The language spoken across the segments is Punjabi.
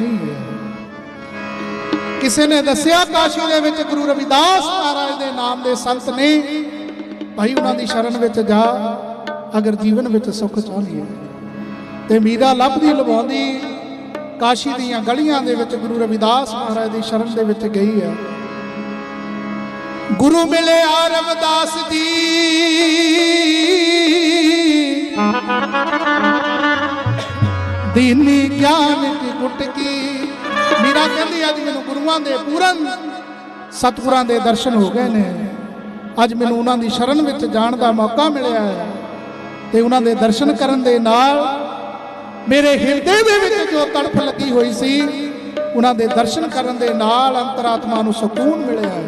ਨਹੀਂ ਹੈ। ਕਿਸੇ ਨੇ ਦੱਸਿਆ ਕਾਸ਼ੀ ਦੇ ਵਿੱਚ ਗੁਰੂ ਰਵਿਦਾਸ ਮਹਾਰਾਜ ਦੇ ਨਾਮ ਦੇ ਸੰਤ ਨੇ, ਭਾਈ ਉਹਨਾਂ ਦੀ ਸ਼ਰਨ ਵਿੱਚ ਜਾ, ਅਗਰ ਜੀਵਨ ਵਿੱਚ ਸੁੱਖ ਚਾਹੁੰਦੀ ਹੈ। ਤੇ ਮੀਰਾ ਲੱਭਦੀ ਲਵਾਉਂਦੀ ਕਾਸ਼ੀ ਦੀਆਂ ਗਲੀਆਂ ਦੇ ਵਿੱਚ ਗੁਰੂ ਰਵਿਦਾਸ ਮਹਾਰਾਜ ਦੀ ਸ਼ਰਨ ਦੇ ਵਿੱਚ ਗਈ ਹੈ। ਗੁਰੂ ਮਿਲੇ ਆ ਰਵਿਦਾਸ ਜੀ। ਦੀਨੀ ਗਿਆਨ ਕੀ? ਗੁਟਕੀ ਮੀਰਾ ਕਹਿੰਦੀ ਅੱਜ ਮੈਨੂੰ ਗੁਰੂਆਂ ਦੇ ਪੂਰਨ ਸਤਿਗੁਰਾਂ ਦੇ ਦਰਸ਼ਨ ਹੋ ਗਏ ਨੇ। ਅੱਜ ਮੈਨੂੰ ਉਹਨਾਂ ਦੀ ਸ਼ਰਨ ਵਿੱਚ ਜਾਣ ਦਾ ਮੌਕਾ ਮਿਲਿਆ ਹੈ ਤੇ ਉਹਨਾਂ ਦੇ ਦਰਸ਼ਨ ਕਰਨ ਦੇ ਨਾਲ ਮੇਰੇ ਹਿਰਦੇ ਦੇ ਵਿੱਚ ਜੋ ਤੜਫ ਲੱਗੀ ਹੋਈ ਸੀ, ਉਹਨਾਂ ਦੇ ਦਰਸ਼ਨ ਕਰਨ ਦੇ ਨਾਲ ਅੰਤਰਾਤਮਾ ਨੂੰ ਸਕੂਨ ਮਿਲਿਆ ਹੈ।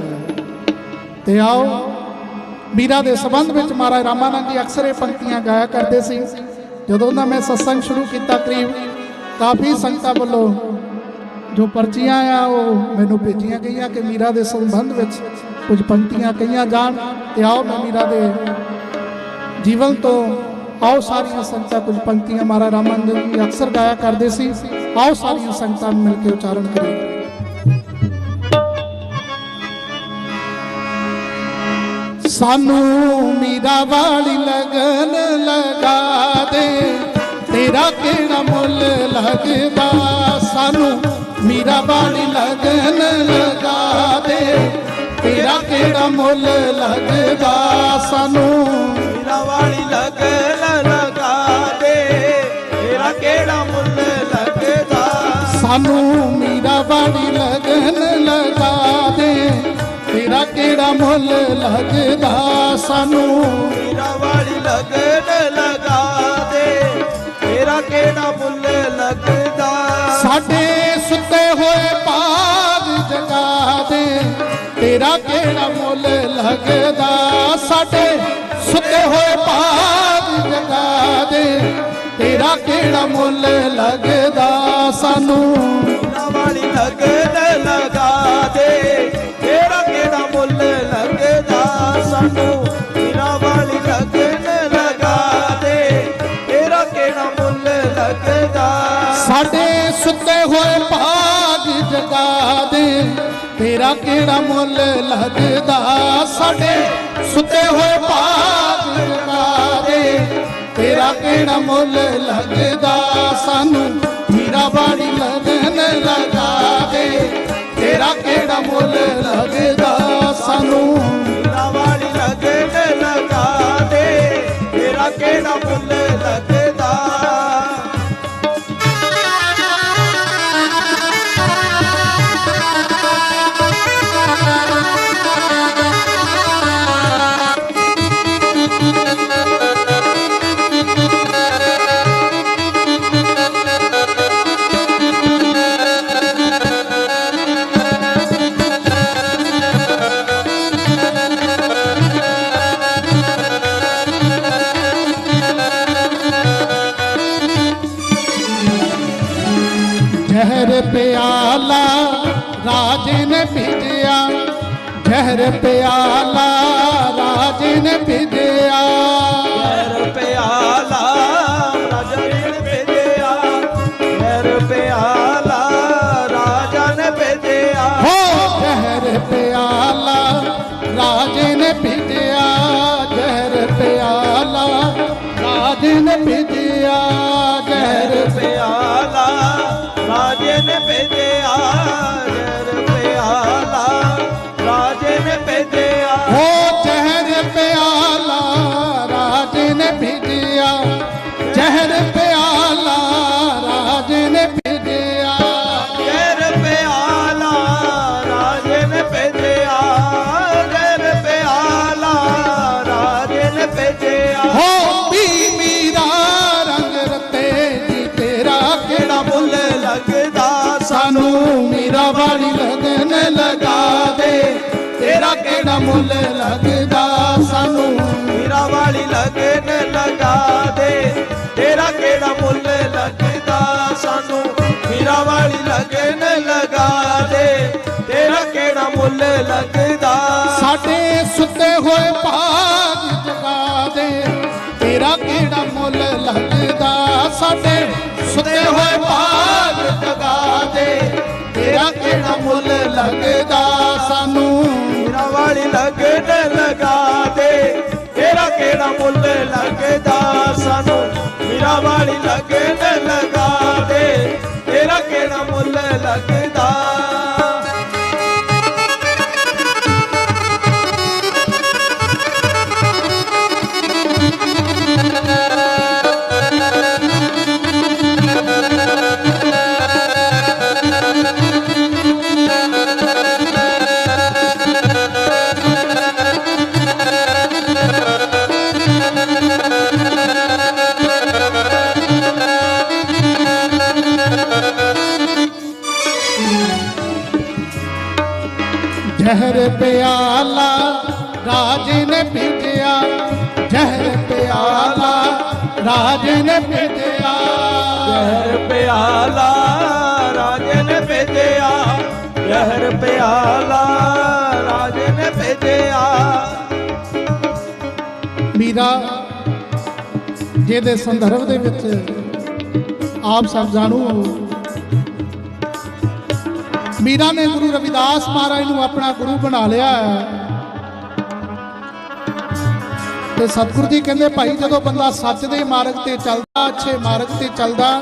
ਤੇ ਆਓ, ਮੀਰਾ ਦੇ ਸੰਬੰਧ ਵਿੱਚ ਮਹਾਰਾਜ ਰਾਮਾਨੰਦ ਜੀ ਅਕਸਰ ਇਹ ਪੰਕਤੀਆਂ ਗਾਇਆ ਕਰਦੇ ਸੀ। ਜਦੋਂ ਦਾ ਮੈਂ ਸਤਸੰਗ ਸ਼ੁਰੂ ਕੀਤਾ ਕਰੀਬ, ਕਾਫੀ ਸੰਗਤਾਂ ਵੱਲੋਂ ਜੋ ਪਰਚੀਆਂ ਆ, ਉਹ ਮੈਨੂੰ ਭੇਜੀਆਂ ਗਈਆਂ ਕਿ ਮੀਰਾ ਦੇ ਸੰਬੰਧ ਵਿੱਚ ਕੁਝ ਪੰਕਤੀਆਂ ਕਹੀਆਂ ਜਾਣ ਤੇ ਆਓ ਮੈਂ ਮੀਰਾ ਦੇ ਜੀਵਨ ਤੋਂ ਆਓ ਸਾਰੀਆਂ ਸੰਗਤਾਂ ਕੁਝ ਪੰਕਤੀਆਂ ਮਹਾਰਾਜ ਰਾਮਾਨੰਦ ਜੀ ਅਕਸਰ ਗਾਇਆ ਕਰਦੇ ਸੀ। ਆਓ ਸਾਰੀਆਂ ਸੰਗਤਾਂ ਮਿਲ ਕੇ ਉਚਾਰਨ ਕਰੀਏ। ਸਾਨੂੰ ਮੀਰਾ ਵਾਲੀ ਲਗਨ ਲਗਾ ਦੇ। ਤੇਰਾ ਕਿਹੜਾ ਮੁੱਲ ਲੱਗਦਾ? ਸਾਨੂੰ ਮੀਰਾ ਵਾਲੀ ਲਗਨ ਲਗਾ ਦੇ। ਤੇਰਾ ਕਿਹੜਾ ਮੁੱਲ ਲੱਗਦਾ? ਸਾਨੂੰ ਮੀਰਾ ਵਾਲੀ ਲਗਨ ਲਗਾ ਦੇ। ਤੇਰਾ ਕਿਹੜਾ ਮੁੱਲ ਲੱਗਦਾ? ਸਾਨੂੰ ਮੀਰਾ ਵਾਲੀ ਲਗਨ ਲਗਾ ਕਿਹੜਾ ਮੁੱਲ ਲੱਗਦਾ ਸਾਨੂੰ? ਮੀਰਾ ਵਾਲੀ ਲਗਨ ਲਗਾ ਦੇ। ਤੇਰਾ ਕਿਹੜਾ ਮੁੱਲ ਲੱਗਦਾ? ਸਾਡੇ ਸੁੱਤੇ ਹੋਏ ਪਾਗ ਜਗਾ ਦੇ। ਤੇਰਾ ਕਿਹੜਾ ਮੁੱਲ ਲੱਗਦਾ? ਸਾਡੇ ਸੁੱਤੇ ਹੋਏ ਪਾਗ ਜਗਾ ਦੇ। ਤੇਰਾ ਕਿਹੜਾ ਮੁੱਲ ਲੱਗਦਾ ਸਾਨੂੰ? ਸਾਡੇ ਸੁੱਤੇ ਹੋਏ ਭਾਗ ਜਗਾ ਦੇ। ਤੇਰਾ ਕਿਹੜਾ ਮੁੱਲ ਲੱਗਦਾ ਸਾਡੇ ਸੁੱਤੇ ਹੋਏ ਭਾਗ ਜਗਾ ਦੇ। ਤੇਰਾ ਕਿਹੜਾ ਮੁੱਲ ਲੱਗਦਾ ਸਾਨੂੰ ਹੀਰਾ ਬਾੜੀ ਲਗਨ ਲਗਾ ਦੇ। ਤੇਰਾ ਕਿਹੜਾ ਮੁੱਲ ਲੱਗਦਾ ਸਾਨੂੰ ਹੀਰਾ ਬਾੜੀ ਲਗਨ ਲਗਾ ਦੇ। ਤੇਰਾ ਕਿਹੜਾ ਮੁੱਲ ਨੇ ਪੀਜਿਆ ਜ਼ਹਿਰ ਪਿਆਲਾ ਰਾਜੇ ਨੇ ਪੀਜਿਆ ਯਾਰ ਪਿਆਲਾ ਰਾਜਾ ਨੇ ਭੇਜਿਆ ਯਾਰ ਪਿਆਲਾ ਰਾਜਾ ਨੇ ਹੋ ਜ਼ਹਿਰ ਪਿਆਲਾ ਰਾਜੇ ਨੇ ਪੀਜਿਆ ਜ਼ਹਿਰ ਪਿਆਲਾ ਰਾਜੇ ਨੇ ਪੀਜਿਆ ਜ਼ਹਿਰ ਪਿਆਲਾ ਰਾਜੇ ਨੇ ਭੇਜਿਆ। ਦੇ। ਤੇਰਾ ਕਿਹੜਾ ਮੁੱਲ ਲੱਗਦਾ? ਸਾਨੂੰ ਮੀਰਾ ਵਾਲੀ ਲਗਨ ਲਗਾ ਦੇ। ਤੇਰਾ ਕਿਹੜਾ ਮੁੱਲ ਲੱਗਦਾ? ਸਾਡੇ ਸੁੱਤੇ ਹੋਏ ਭਾਗ ਜਗਾ ਦੇ। ਤੇਰਾ ਕਿਹੜਾ ਮੁੱਲ ਲੱਗਦਾ? ਸਾਡੇ ਸੁੱਤੇ ਹੋਏ ਭਾਗ ਜਗਾ ਦੇ। ਤੇਰਾ ਕਿਹੜਾ ਮੁੱਲ ਲੱਗਦਾ? ਸਾਨੂੰ ਮੀਰਾ ਵਾਲੀ ਲਗਨ ਲਗਾ ਦੇ। ਤੇਰਾ ਕਿਹੜਾ ਮੁੱਲ ਲੱਗਦਾ ਸਾਨੂੰ ਮੀਰਾ ਵਾਲੀ ਲਗਨ ਲਗਾ ਜ਼ਹਿਰ ਪਿਆਲਾ ਰਾਜੇ ਨੇ ਪੀਜਿਆ ਜ਼ਹਿਰ ਪਿਆਲਾ ਰਾਜੇ ਨੇ ਪੀਜਿਆ ਜ਼ਹਿਰ ਪਿਆਲਾ ਰਾਜੇ ਨੇ ਭੇਜਿਆ ਜ਼ਹਿਰ ਪਿਆਲਾ ਰਾਜੇ ਨੇ ਭੇਜਿਆ। ਮੀਰਾ ਜਿਹਦੇ ਸੰਦਰਭ ਦੇ ਵਿੱਚ ਆਪ ਸਭ ਜਾਣੂ ਹੋ ਨੇ ਗੁਰੂ ਰਵਿਦਾਸ ਮਹਾਰਾਜ ਨੂੰ ਆਪਣਾ ਗੁਰੂ ਬਣਾ ਲਿਆ ਹੈ। ਤੇ ਸਤਿਗੁਰੂ ਜੀ ਕਹਿੰਦੇ, ਭਾਈ, ਜਦੋਂ ਬੰਦਾ ਸੱਚ ਦੇ ਮਾਰਗ ਤੇ ਚੱਲਦਾ, ਅੱਛੇ ਮਾਰਗ ਤੇ ਚੱਲਦਾ,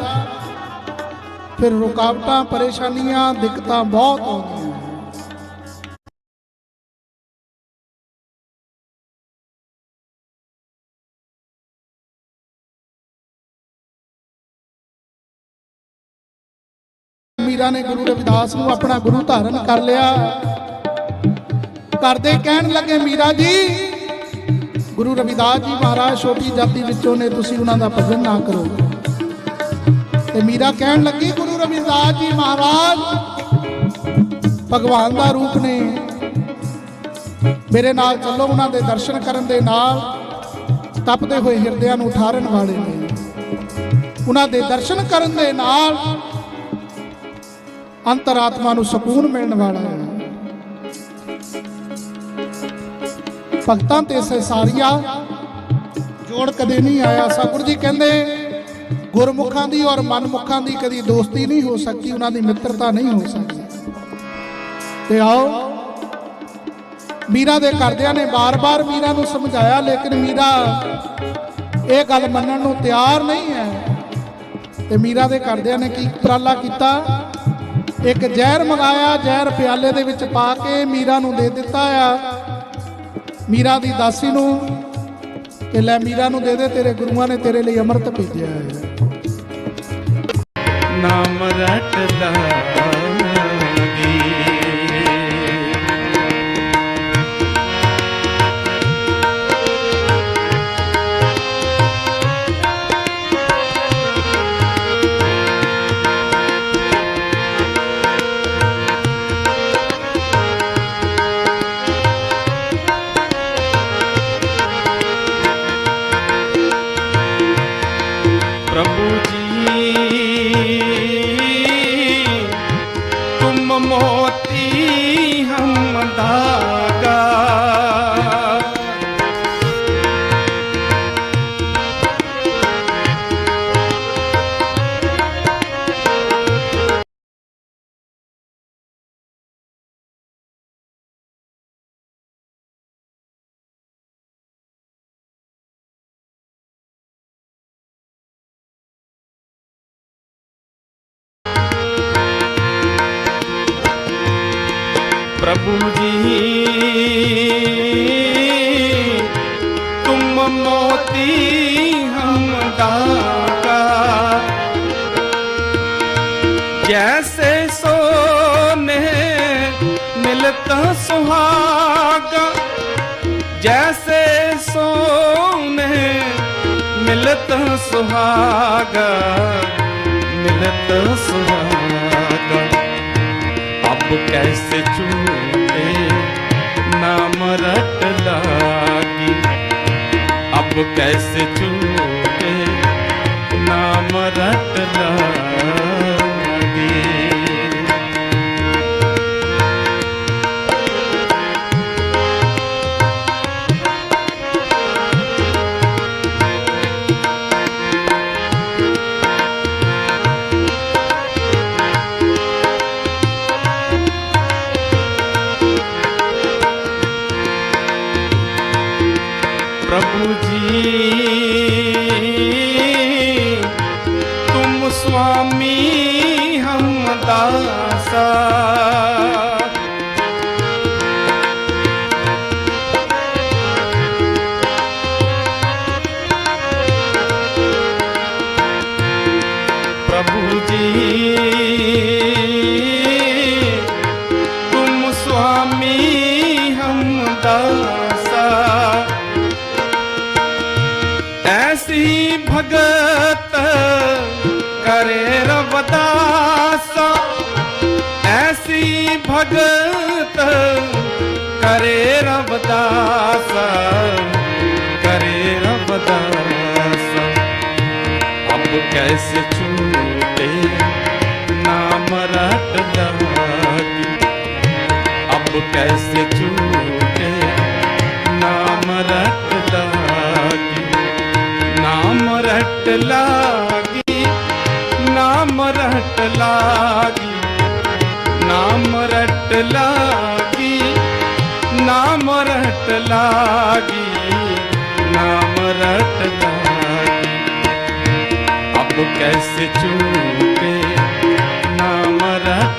ਫਿਰ ਰੁਕਾਵਟਾਂ, ਪਰੇਸ਼ਾਨੀਆਂ, ਦਿੱਕਤਾਂ ਬਹੁਤ ਆਉਂਦੀਆਂ। ਮੀਰਾ ਨੇ ਗੁਰੂ ਰਵਿਦਾਸ ਨੂੰ ਆਪਣਾ ਗੁਰੂ ਧਾਰਨ ਕਰ ਲਿਆ। ਕਰਦੇ ਕਹਿਣ ਲੱਗੇ, ਮੀਰਾ ਜੀ, ਗੁਰੂ ਰਵਿਦਾਸ ਜੀ ਮਹਾਰਾਜ, ਛੋਟੀ ਜਾਤੀ ਵਿੱਚੋਂ ਨੇ ਤੁਸੀਂ ਉਹਨਾਂ ਦਾ ਭਜਨ ਨਾ ਕਰੋ। ਤੇ ਮੀਰਾ ਕਹਿਣ ਲੱਗੀ, ਗੁਰੂ ਰਵਿਦਾਸ ਜੀ ਮਹਾਰਾਜ, ਭਗਵਾਨ ਦਾ ਰੂਪ ਨੇ। ਮੇਰੇ ਨਾਲ ਚੱਲੋ ਉਹਨਾਂ ਦੇ ਦਰਸ਼ਨ ਕਰਨ ਦੇ ਨਾਲ। ਤਪਦੇ ਹੋਏ ਹਿਰਦਿਆਂ ਨੂੰ ਠਾਰਨ ਵਾਲੇ ਨੇ। ਉਹਨਾਂ ਦੇ ਦਰਸ਼ਨ ਕਰਨ ਦੇ ਨਾਲ ਅੰਤਰਾਤਮਾ ਨੂੰ ਸਕੂਨ ਮਿਲਣ ਵਾਲਾ ਹੈ। ਭਗਤਾਂ ਤੇ ਸੰਸਾਰੀਆ ਜੋੜ ਕਦੇ ਨਹੀਂ ਆਇਆ। ਸਤਿਗੁਰੂ ਜੀ ਕਹਿੰਦੇ, ਗੁਰਮੁਖਾਂ ਦੀ ਔਰ ਮਨਮੁਖਾਂ ਦੀ ਕਦੀ ਦੋਸਤੀ ਨਹੀਂ ਹੋ ਸਕਦੀ ਉਹਨਾਂ ਦੀ ਮਿੱਤਰਤਾ ਨਹੀਂ ਹੋ ਸਕਦੀ। ਤੇ ਆਓ, ਮੀਰਾ ਦੇ ਘਰਦਿਆਂ ਨੇ ਬਾਰ-ਬਾਰ ਮੀਰਾ ਨੂੰ ਸਮਝਾਇਆ, ਲੇਕਿਨ ਮੀਰਾ ਇਹ ਗੱਲ ਮੰਨਣ ਨੂੰ ਤਿਆਰ ਨਹੀਂ ਹੈ। ਤੇ ਮੀਰਾ ਦੇ ਘਰਦਿਆਂ ਨੇ ਕੀ ਉਪਰਾਲਾ ਕੀਤਾ? ਇੱਕ ਜ਼ਹਿਰ ਮੰਗਾਇਆ, ਜ਼ਹਿਰ ਪਿਆਲੇ ਦੇ ਵਿੱਚ ਪਾ ਕੇ ਮੀਰਾ ਨੂੰ ਦੇ ਦਿੱਤਾ ਆ। ਮੀਰਾ ਦੀ ਦਾਸੀ ਨੂੰ ਕਿ ਲੈ ਮੀਰਾ ਨੂੰ ਦੇ ਦੇ, ਤੇਰੇ ਗੁਰੂਆਂ ਨੇ ਤੇਰੇ ਲਈ ਅੰਮ੍ਰਿਤ ਭੇਜਿਆ ਹੈ ਨਾਮ ਰਟ ਪ੍ਰਭੂ ਜੀ। ਤੁਮ ਮੋਤੀ ਹਮ ਦਾਤਾ ਜੈਸੇ ਸੋਨੇ ਮਿਲਤਾ ਸੁਹਾਗਾ। ਜੈਸੇ ਸੋਨੇ ਮਿਲਤਾ ਸੁਹਾਗਾ। ਮਿਲਤਾ ਸੁਹਾਗਾ। ਕੈਸੇ ਝੂਟੇ ਨਾਮ ਰਟ ਲਾਗੀ ਅਬ ਕੈਸੇ ਝੂਟੇ ਨਾਮ ਰਟ ਲਾਗੀ ਪ੍ਰਭੂ ਜੀ। ਤੁਮ ਸੁਆਮੀ ਹਮ ਦਾਸਾ ਭਗਤ ਕਰੇ ਰੱਬ ਦਾਸਾ ਕਰੇ ਰੱਬ ਦਾਸਾ ਅਬ ਕੈਸੇ ਛੂਟੇ ਨਾਮ ਰਟ ਲਾਗੀ ਅਬ ਕੈਸੇ ਛੂਟੇ ਨਾਮ ਰਟ ਲਾਗੀ ਨਾਮ ਰਟ ਲਾਗੀ, ਨਾਮ ਰਟ ਲਾਗੀ। ਨਾਮ ਰਟ ਮਰਟ ਲਾਗੀ ਨਾ ਮਰਟ ਲਾਗੀ ਨਾ ਮਰਟ ਲਾਗੀ। ਅਬ ਕੈਸੇ